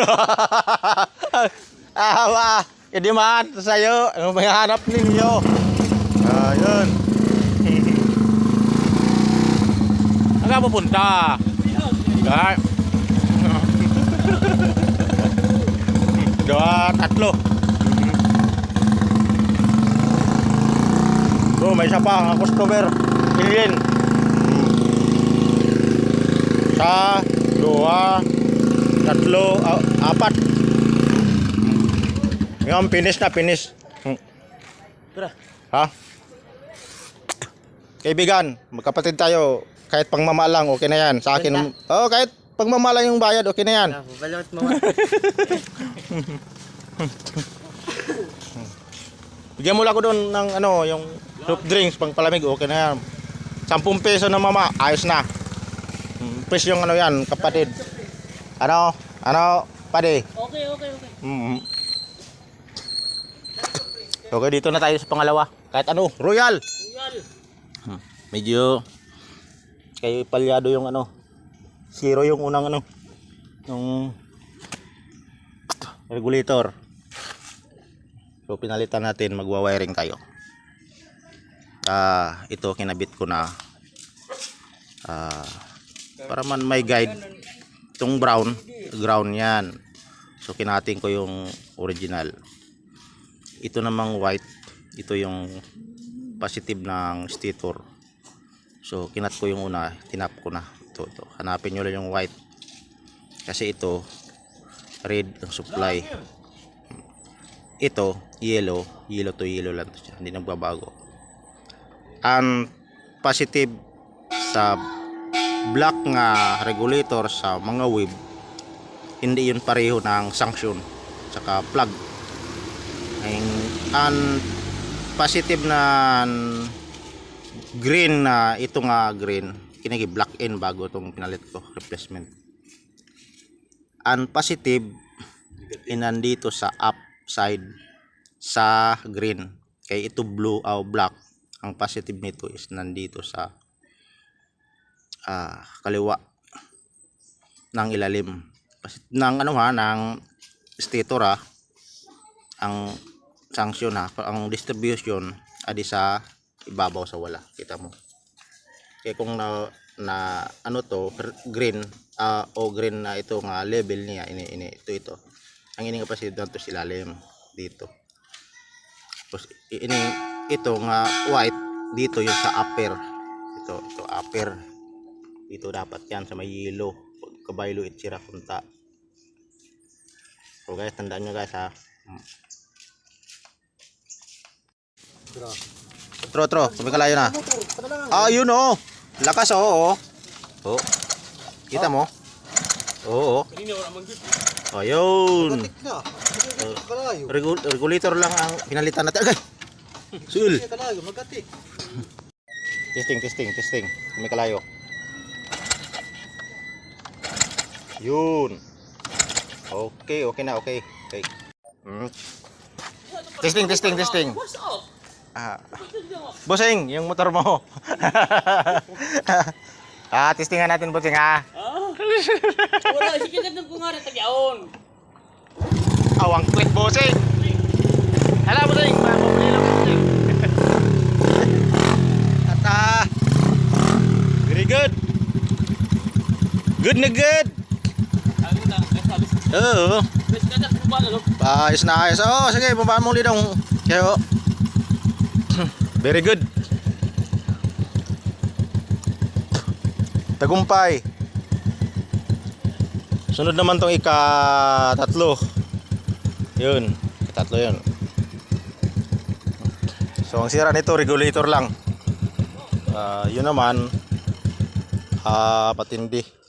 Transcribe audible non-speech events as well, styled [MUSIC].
[LAUGHS] Awa, man sa'yo. Ano ba hanap ninyo? Ayun. [LAUGHS] Saan ka pupunta? Ay. [LAUGHS] Dua, tatlo. Bro, may isa pa, ang customer. Alien. Sa, dua, tatlo, a- apat. Ngayon, finish na, finish. Hmm. Tara. Ha? Kaibigan, magkapatid tayo. Kahit pangmamalang, okay na yan. Sa akin, Ganda. oh, kahit pagmamalang yung bayad, okay na yan. Balot mo. [LAUGHS] Bigyan mo lang ko doon ng ano, yung soft drinks, pang palamig, okay na yan. 10 peso na mama, ayos na. Hmm, Pes yung ano yan, kapatid. Ano? Ano? Pade. Okay, okay, okay. Mm. Okay, dito na tayo sa pangalawa. Kahit ano, Royal. Royal. Medyo kayo palyado yung ano. Zero yung unang ano. Yung regulator. So pinalitan natin, magwa-wiring tayo. Ah, ito kinabit ko na ah para man may guide itong brown ground yan. So kinating ko yung original. Ito namang white. Ito yung positive ng stator so kinat ko yung una. Tinap ko na. Ito, ito. hanapin nyo lang yung white. Kasi ito red ang supply. Ito yellow. Yellow to yellow lang to hindi nagbabago. Ang positive sa black nga regulator sa mga wave hindi yun pareho ng sanction saka plug. Ang ang positive na green na ito nga green kinigi black in bago itong pinalit ko replacement. Ang positive inandito sa upside sa green kay ito blue o black ang positive nito is nandito sa ah, kaliwa ng ilalim. Ng ano ha ng stator ha ang sanction ha ang distribution adi sa ibabaw sa wala. Kita mo. Kaya kung na, na ano to green ah, o green na ito nga level niya ini ini ito ito. Ang ini nga pa si to sa ilalim dito. Tapos ini ito nga white dito yung sa upper. Ito ito upper dito dapat yan sa may yellow kabaylo itsira kunta so guys tandaan nyo guys ha. Tro, tro, kumikalayo na. Ah, yun oh. Lakas oh, oh. Oh. Kita mo? Oo. Oh, oh. Ayun. Regul- regulator lang ang pinalitan natin. Agay. Sul. Testing, testing, testing. Kumikalayo. Yun. Okay, okay na, okay. Okay. Hmm. Testing, testing, testing. Ah. Busing, yung motor mo. [LAUGHS] ah, testingan natin busing ha. Ah. Wala, sige ka kung nga rin tagyaon. Awang click busing. Hala busing, mamuli lang busing. [LAUGHS] At ah, very good. Good na good. Oo. Ayos na ayos. Oo, sige, babaan mo ulit ang kayo. Very good. Tagumpay. Sunod naman tong ika tatlo. Yun, tatlo yun. So ang sira nito regulator lang. Ah, yun naman ah patindi.